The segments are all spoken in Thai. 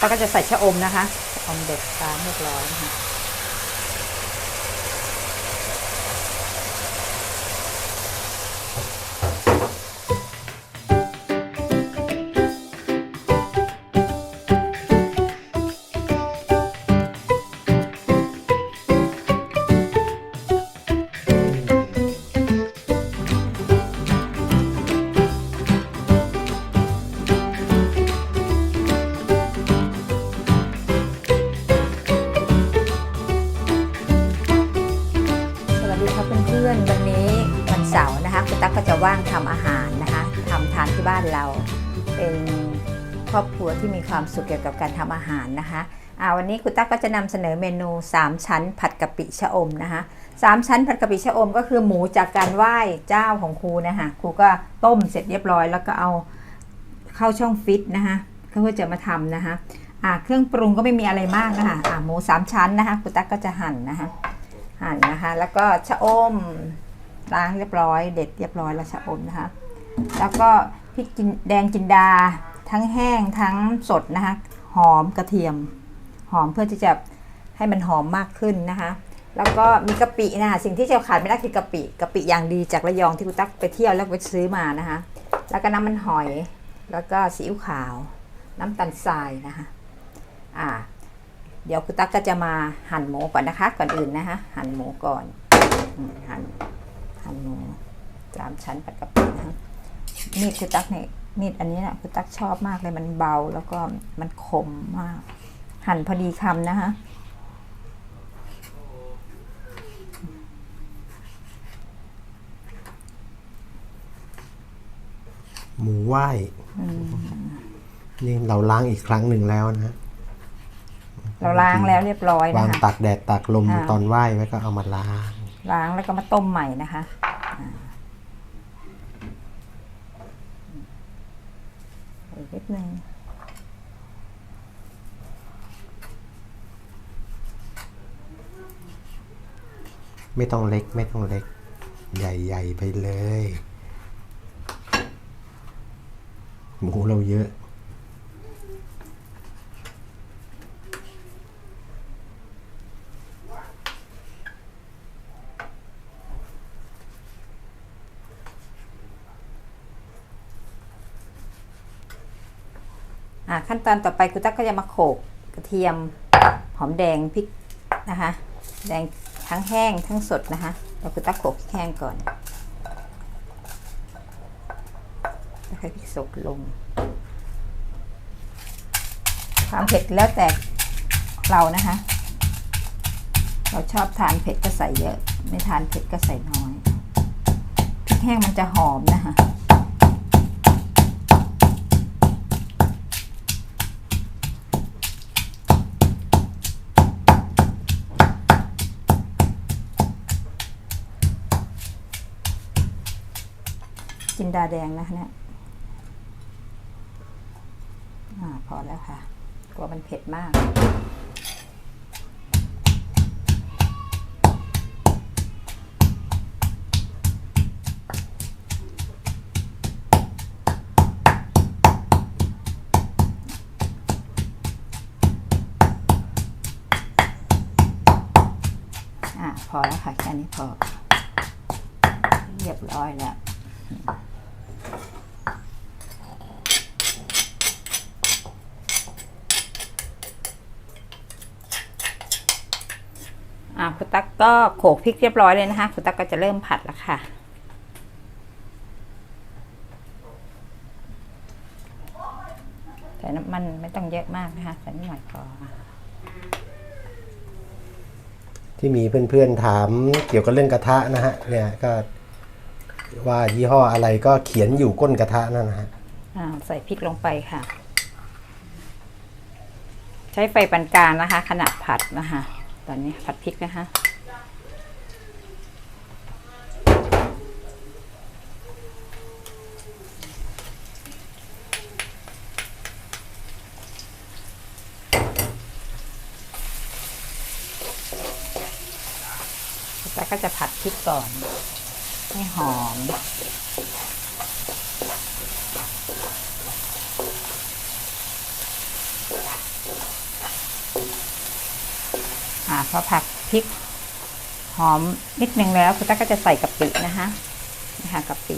ป้าก็จะใส่ชะอมนะคะชะอมเด็ดตามเรียบร้อยนะคะ ว่างทำอาหารนะคะทำทานที่บ้านเรา เป็นครอบครัวที่มีความสุขเกี่ยวกับการทำอาหารนะคะอ่าวันนี้คุณตั๊กก็จะนำเสนอเมนู 3 ชั้นผัดกะปิชะอมนะคะสามชั้นผัดกะปิชะอมก็คือหมูจากการไหว้เจ้าของครูนะคะครูก็ต้มเสร็จเรียบร้อยแล้วก็เอาเข้าช่องฟิตนะคะเพื่อจะมาทำนะคะอ่าเครื่องปรุงก็ไม่มีอะไรมากนะคะอ่าหมูสามชั้นนะคะคุณตั๊กก็จะหั่นนะคะหั่นนะคะ แล้วก็ชะอม ล้างเรียบร้อย เด็ดเรียบร้อยแล้วชะอมนะคะ แล้วก็พริกจินแดงจินดาทั้งแห้งทั้งสดนะคะหอมกระเทียม หอมเพื่อที่จะให้มันหอมมากขึ้นนะคะ แล้วก็มีกะปินะคะสิ่งที่จะขาดไม่ได้คือกะปิกะปิอย่างดีจากระยองที่คุณตั๊กไปเที่ยวแล้วไปซื้อมานะคะ แล้วก็น้ำมันหอยแล้วก็ซีอิ๊วขาว น้ำตาลทรายนะคะอ่าเดี๋ยวคุณตั๊กก็จะมาหั่นหมูก่อนนะคะ ก่อนอื่นนะคะหั่นหมูก่อนหั่น หั่นหมูสามชั้นปัดกะปินะคะมีดคุณตั๊กเนี่ยมีดอันนี้นะคุณตั๊กชอบมากเลยมันเบาแล้วก็มันคมมาก หั่นพอดีคำนะคะหมูไหว้นี่เราล้างอีกครั้งหนึ่งแล้วนะฮะเราล้างแล้วเรียบร้อยวางนะคะตากแดดตากลมอ่าตอนไหว้ไว้ก็เอามาล้าง ล้างแล้วก็มาต้มใหม่นะคะอีกนิดนึงไม่ต้องเล็กไม่ต้องเล็ก ใหญ่ ๆ ไปเลย หมูเราเยอะ ขั้นตอนต่อไปคุณตั๊กก็จะมาโขลกกระเทียมหอมแดงพริกนะคะ แดงทั้งแห้งทั้งสดนะคะเราคุณตั๊กโขลกพริกแห้งก่อนแล้วค่อยพริกสดลง ความเผ็ดแล้วแต่เรานะคะ เราชอบทานเผ็ดก็ใส่เยอะ ไม่ทานเผ็ดก็ใส่น้อยพริกแห้งมันจะหอมนะคะ จินดาแดงนะคะเนี่ยอพอแล้วค่ะ กลัวมันเผ็ดมาก อ่าพอแล้วค่ะ แค่นี้พอ เรียบร้อยแล้ว อ่าคุณตั๊กก็โขลกพริกเรียบร้อยเลยนะคะคุณตั๊กก็จะเริ่มผัดแล้วค่ะใส่น้ำมันไม่ต้องเยอะมากนะคะใส่นิดหน่อยพอที่มีเพื่อนๆถามเกี่ยวกับเรื่องกระทะนะฮะเนี่ยก็ว่ายี่ห้ออะไรก็เขียนอยู่ก้นกระทะนั่นนะฮะอ่าใส่พริกลงไปค่ะ ใช้ไฟปานกลางนะคะ ขณะผัดนะคะ ตอนนี้ผัดพริกนะคะ แล้วก็จะผัดพริกก่อน ให้หอม พ อ่า พอผักพริกหอมนิดนึงแล้วคุณตั๊กก็จะใส่กะปินะคะนะคะกะปิ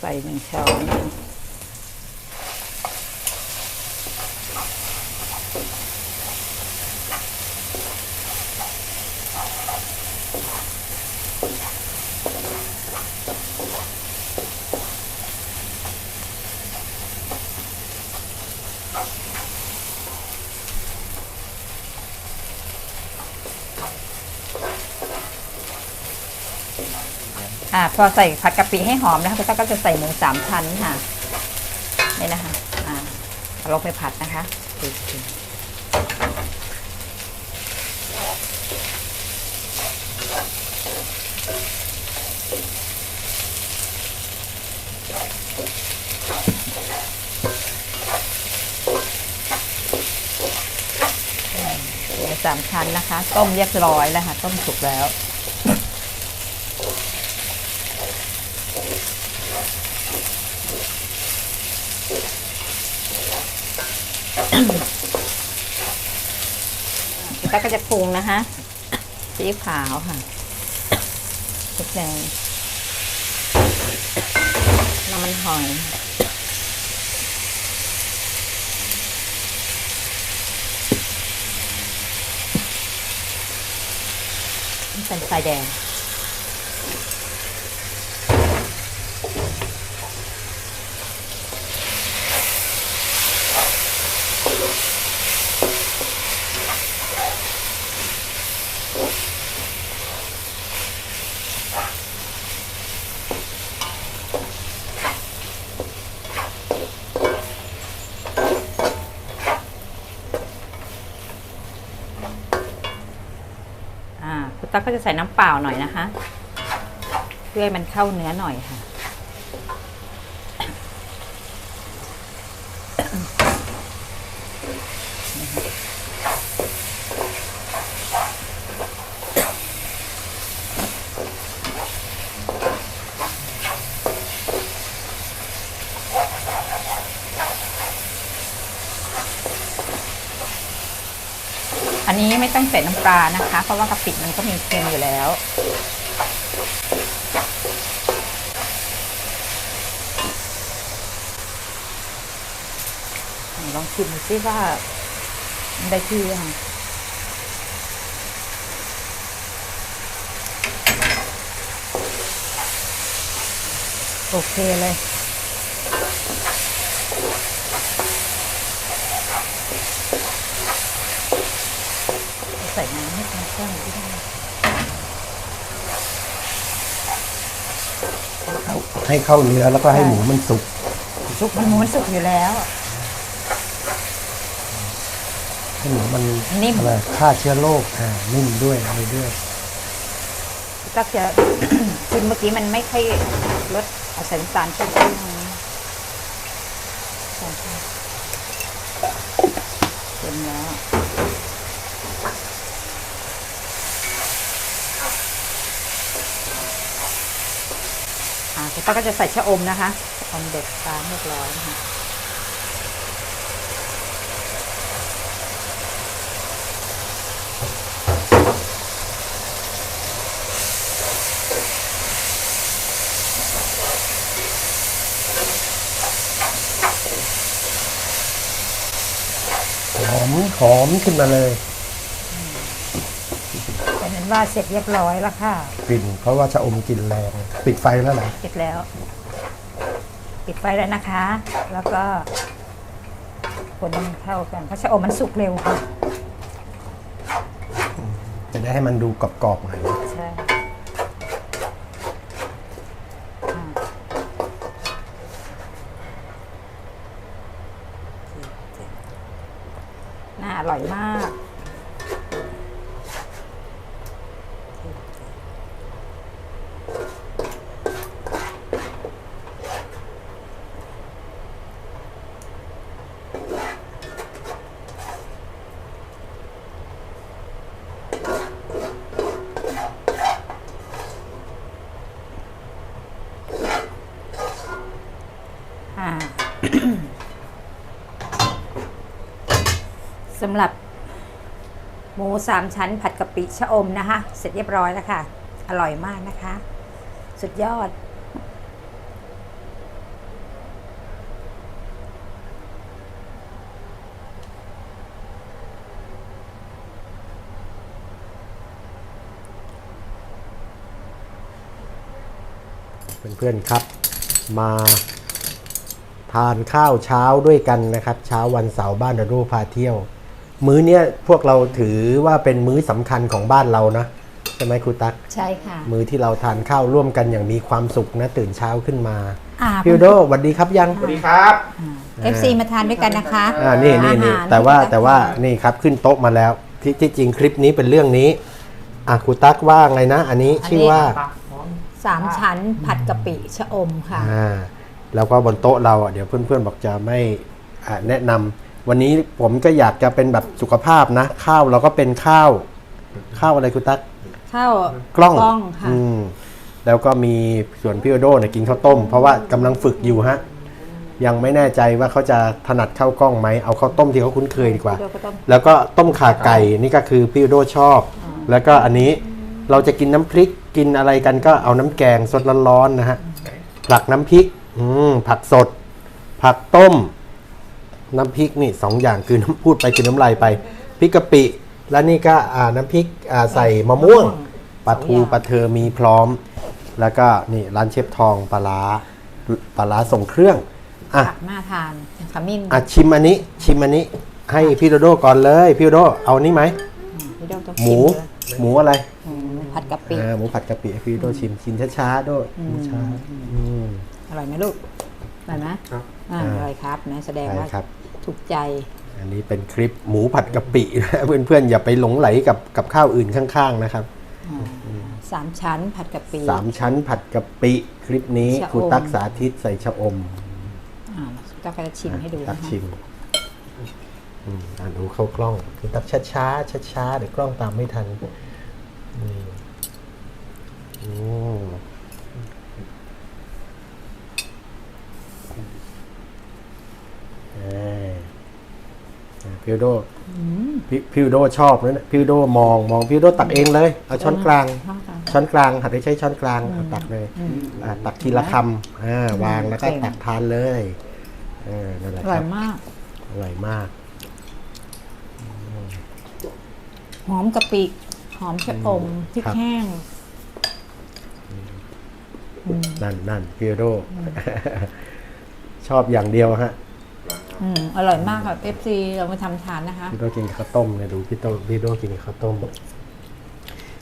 ใส่หนึ่งช้อน อ่าพอใส่ผัดกะปิให้หอมนะคะคุณตั๊กก็จะใส่หมูสามชั้นค่ะนี่นะคะอ่าเอาลงไปผัดนะคะโอเคหมู สามชั้นนะคะ ต้มเรียบร้อยแล้วค่ะ ต้มสุกแล้วคุณตั๊กก็จะปรุงนะคะซีขาวค่ะนิดนึงน้ำมันหอย เป็นไฟแดง แล้วก็จะใส่น้ำเปล่าหน่อยนะคะ เพื่อให้มันเข้าเนื้อหน่อยค่ะ อันนี้ไม่ต้องใส่น้ำปลานะคะ เพราะว่ากะปิมันก็มีเค็มอยู่แล้ว ลองชิมดูซิว่าได้ที่ยังโอเคเลย ใส่น้ำให้มันข้นที่ได้ให้เข้าเนื้อแล้วก็ให้หมูมันสุกสุกมันหมูมันสุกอยู่แล้ว ให้หมูมันนิ่ม อะไรฆ่าเชื้อโรคอ่านิ่มด้วยอะไรด้วย ก็จะชิมเมื่อกี้มันไม่ค่อยลดเอาใส่น้ำตาลเข้มข้นใช่ค่ะเต็มแล้ว อ่าคุณป้าก็จะใส่ชะอมนะคะอมเด็ดตามเรียบร้อยนะคะหอมหอมขึ้นมาเลย ว่าเสร็จเรียบร้อยแล้วค่ะ กลิ่นเพราะว่าชะอมกลิ่นแรงปิดไฟแล้วเหรอปิดแล้ว ปิดไฟแล้วนะคะ แล้วก็คนให้มันเข้ากันเพราะชะอมมันสุกเร็วค่ะ จะได้ให้มันดูกรอบๆหน่อยใช่อ่าน่าอร่อยมาก อ สำหรับ หมูสามชั้นผัดกะปิชะอมนะคะ เสร็จเรียบร้อยแล้วค่ะ อร่อยมากนะคะ สุดยอด เพื่อนๆครับ มาทานข้าวเช้าด้วยกันนะครับ เช้าวันเสาร์บ้านดารูพาเที่ยว มื้อเนี้ยพวกเราถือว่าเป็นมื้อสำคัญของบ้านเรานะใช่ไหมครูตั๊กใช่ค่ะ มื้อที่เราทานข้าวร่วมกันอย่างมีความสุขนะตื่นเช้าขึ้นมาอ่าพี่โดสวัสดีครับยังสวัสดีครับเอฟซีมาทานด้วยกันนะคะอ่านี่นี่นี่อาหารแต่ว่าที่แต่ว่านี่ครับขึ้นโต๊ะมาแล้วที่ที่จริงคลิปนี้เป็นเรื่องนี้อะครูตั๊กว่าไงนะ อันนี้ชื่อว่าสามชั้นผัดกะปิชะอมค่ะอ่าแล้วก็บนโต๊ะเราอะเดี๋ยวเพื่อนๆบอกจะไม่อ่าแนะนำ วันนี้ผมก็อยากจะเป็นแบบสุขภาพนะ ข้าวเราก็เป็นข้าว ข้าวอะไรคุณตั๊กข้าวกล้องกล้องค่ะอืมแล้วก็มีส่วนพี่โอโดเนี่ยกินข้าวต้ม เพราะว่ากำลังฝึกอยู่ฮะยังไม่แน่ใจว่าเขาจะถนัดข้าวกล้องไหมเอาข้าวต้มที่เขาคุ้นเคยดีกว่าพี่โดก็ต้องแล้วก็ต้มข่าไก่นี่ก็คือพี่โอโดชอบ แล้วก็อันนี้เราจะกินน้ำพริกกินอะไรกันก็เอาน้ำแกงสดร้อนๆนะฮะ ผักน้ำพริก อืมผักสด ผักต้ม น้ำพริกนี่สองอย่างคือน้ำพูดไปคือน้ำลายไปพริกกะปิ แล้วนี่ก็อ่าน้ำพริกอ่าใส่มะม่วงปลาทูปลาเทอมีพร้อม แล้วก็นี่ร้านเชฟทองปลาร้าปลาร้าส่งเครื่องอะผักน่าทานขมิ้นอะชิมอันนี้ชิมอันนี้ ให้พี่โดโดก่อนเลยพี่โดโดเอานี่ไหมพี่โดต้องหมูชิเลยหมูอะไรอืมผัดกะปิอ่าหมูผัดกะปิให้พี่โดชิมชิมช้าๆโดชิมช้าอืมอร่อยไหมลูก อร่อยไหมครับอ่าอ่าอร่อยครับนะแสดงใช่ว่าครับถูกใจ อันนี้เป็นคลิปหมูผัดกะปินะเพื่อนๆอย่าไปหลงไหลกับกับข้าวอื่นข้างๆนะครับสามชั้นผัดกะปิสามชั้นผัดกะปิคลิปนี้ชะอมครูตักสาธิตใส่ชะอมอ่าก็จะชิมให้ดูตันะกคะชิมอืมอ่าดูเข้ากล้องครูตักช้าๆช้าๆเดี๋ยวกล้องตามไม่ทันอืมอืมเอ้ยอ่า พี่วโดพี่พี่วโดชอบนะเนี่ยพี่วโดมองมองพี่วโดตักเองเลย เอาช้อนกลาง ช้อนกลางช้อนกลางหัดให้ใช้ช้อนกลางเอาตักเลยอ่าตักทีละคำอ่าวางแล้วก็เก่งตักทานเลยเออนั่นแหละอคร่อรัยบมากอร่อยมาก หอมกะปิหอมชะอมพริกครับแห้งนั่นนั่นพี่โดชอบอย่างเดียวฮะ อืมอร่อยมากค่ะเอฟซีเรามาทำทานนะคะ พี่โดกินข้าวต้มเนี่ยดูพี่โดพี่โดกินข้าวต้ม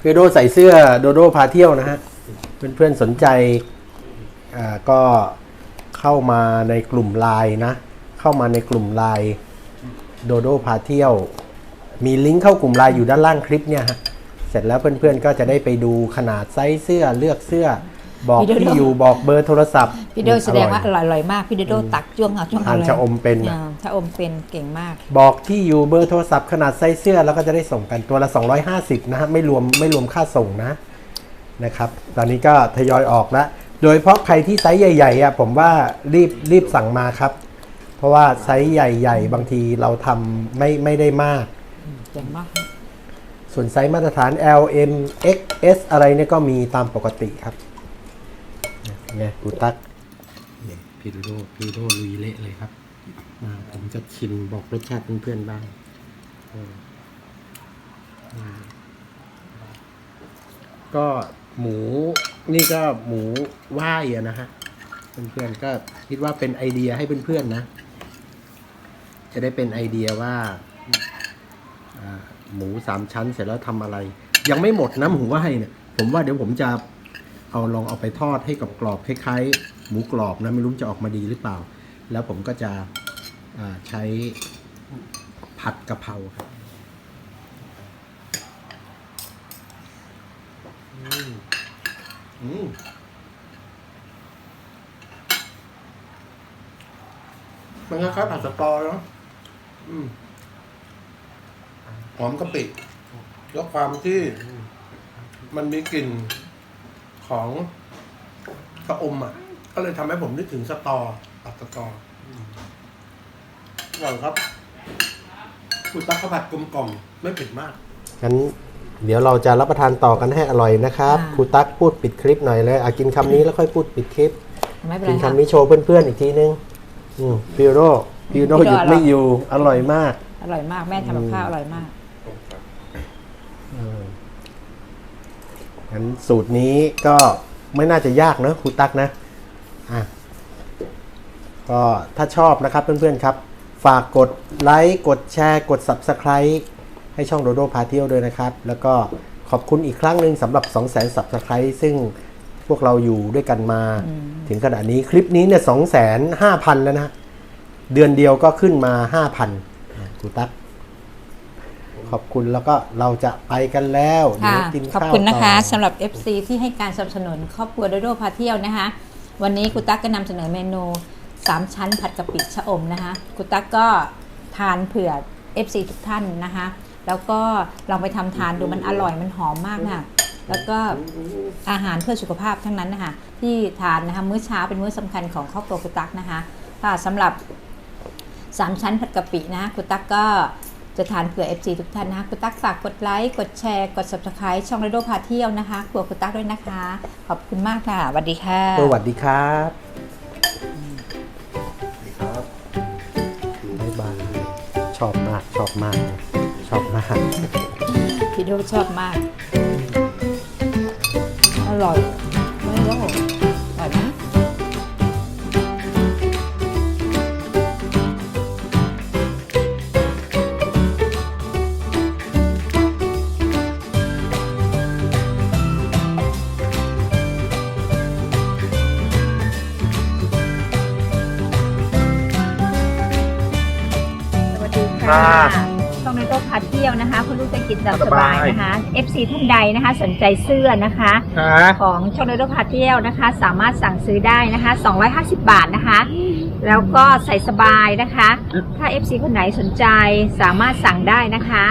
พี่โดใส่เสื้อโดโดพาเที่ยวนะฮะเพื่อนๆสนใจอ่าก็เข้ามาในกลุ่มไลน์นะ เข้ามาในกลุ่มไลน์โดโดพาเที่ยว มีลิงก์เข้ากลุ่มไลน์อยู่ด้านล่างคลิปเนี่ยฮะเสร็จแล้วเพื่อนๆก็จะได้ไปดูขนาดไซส์เสื้อเลือกเสื้อ บอกพี่โดโดที่อยู่บอกเบอร์โทรศัพท์ พี่โดแสดงว่าออร่อยร่อยอร่อยมาก พี่โดโดตักจ้วงเอาจ้วงเอาทานเลยชะอมเป็นน่ะ อ่าชะอมเป็นเก่งมาก บอกที่อยู่เบอร์โทรศัพท์ขนาดไซส์เสื้อแล้วก็จะได้ส่งกันตัวละ 250 นะฮะไม่รวมไม่รวมค่าส่งนะนะครับ ตอนนี้ก็ทยอยออกแล้วโดยเฉพาะใครที่ไซส์ใหญ่ๆอะผมว่ารีบรีบสั่งมาครับ เพราะว่าไซส์ใหญ่ๆ บางทีเราทำไม่ไม่ได้มาก เก่งมาก ส่วนไซส์มาตรฐาน L M X S อะไรเนี่ยก็มีตามปกติครับ เนี่ยกูตักเนี่ยพี่ดูโดพี่ดูโดลุยเละเลยครับอ่าผมจะชิมบอกรสชาติเพื่อนๆบ้างอืมอืมก็หมูนี่ก็หมูไหว้อะนะฮะ เพื่อนๆก็คิดว่าเป็นไอเดียให้เพื่อนๆนะ จะได้เป็นไอเดียว่าอ่าหมูสามชั้นเสร็จแล้วทำอะไร ยังไม่หมดนะหมูไหว้เนี่ย ผมว่าเดี๋ยวผมจะ เอาลองเอาไปทอดให้กับกรอบคล้ายๆ หมูกรอบนะไม่รู้จะออกมาดีหรือเปล่า แล้วผมก็จะใช้ผัดกะเพราครับอืมมันคล้ายๆผัดสตอเนาะหอมกะปิแล้วความที่มันมีกลิ่น ของกระอมอะ ก็เลยทำให้ผมนึกถึงสตอตัดสตออร่อยครับคุณตั๊กข้าวผัดกลมกล่อมไม่เผ็ดมาก งั้นเดี๋ยวเราจะรับประทานต่อกันให้อร่อยนะครับค่ะครูตั๊กพูดปิดคลิปหน่อยเลยอะกินคำนี้แล้วค่อยพูดปิดคลิป ไม่เป็นกิไรนค่ะคำนี้โชว์เพื่อนๆอีกทีนึงอืมพิโรพิโรพี่โร่หยุดไม่อยู่อร่อยมาก อร่อยมากแม่ทำกับข้าวอร่อยมาก งั้นสูตรนี้ก็ไม่น่าจะยากเนอะครูตั๊กนะอะก็ถ้าชอบนะครับเพื่อนๆครับ ฝากกดไลค์กดแชร์ กด Subscribe ให้ช่องโดโดพาเที่ยวด้วยนะครับ แล้วก็ขอบคุณอีกครั้งหนึ่งสำหรับ 2 0 0 0 0 0 Subscribe ซึ่งพวกเราอยู่ด้วยกันมา ถึงขนาดนี้คลิปนี้เนี่ยสองแสนห้าพันแล้วนะ เดือนเดียวก็ขึ้นมาห้าพันครูตั๊ก ขอบคุณแล้วก็เราจะไปกันแล้วเดี๋ค่ะยวกินขอบข้าวคุณนะคะต่อสำหรับ FC ที่ให้การสนับสนุนครอบครัวโดโดพาเที่ยวนะคะ วันนี้คุณตั๊กก็นำเสนอเมนู3ชั้นผัดกะปิชะอมนะคะคุณตั๊กก็ทานเผื่อ FC ทุกท่านนะคะ แล้วก็ลองไปทำทานดูมันอร่อยมันหอมมากนะแล้วก็อาหารเพื่อสุขภาพทั้งนั้นนะคะที่ทานนะคะมื้อเช้าเป็นมื้อสำคัญของครอบครัวคุณตั๊กนะคะค่ะสำหรับสามชั้นผัดกะปินะคุณตั๊กก็ จะทานเผื่อ FC ทุกท่านนะคะคุณตั๊กฝากกดไลค์กดแชร์กด subscribe ช่องเรโดพาเที่ยวนะคะครัวคุณตั๊กด้วยนะคะ ขอบคุณมากค่ะสวัสดีค่ะ สวัสดีครับบ๊ายบายชอบมาก ชอบมาก ชอบมาก พี่โดชอบมาก อร่อยไม่โลกอร่ ค่ะช่องในโต๊ะพาเที่ยวนะคะคุณลูกจะกินแบบสบายนะคะ FC ท่านใดนะคะ สนใจเสื้อนะคะของช่องในโต๊ะพาเที่ยวนะคะ สามารถสั่งซื้อได้นะคะ 250 บาทนะคะ แล้วก็ใส่สบายนะคะ ถ้า FC คนไหนสนใจสามารถสั่งได้นะคะ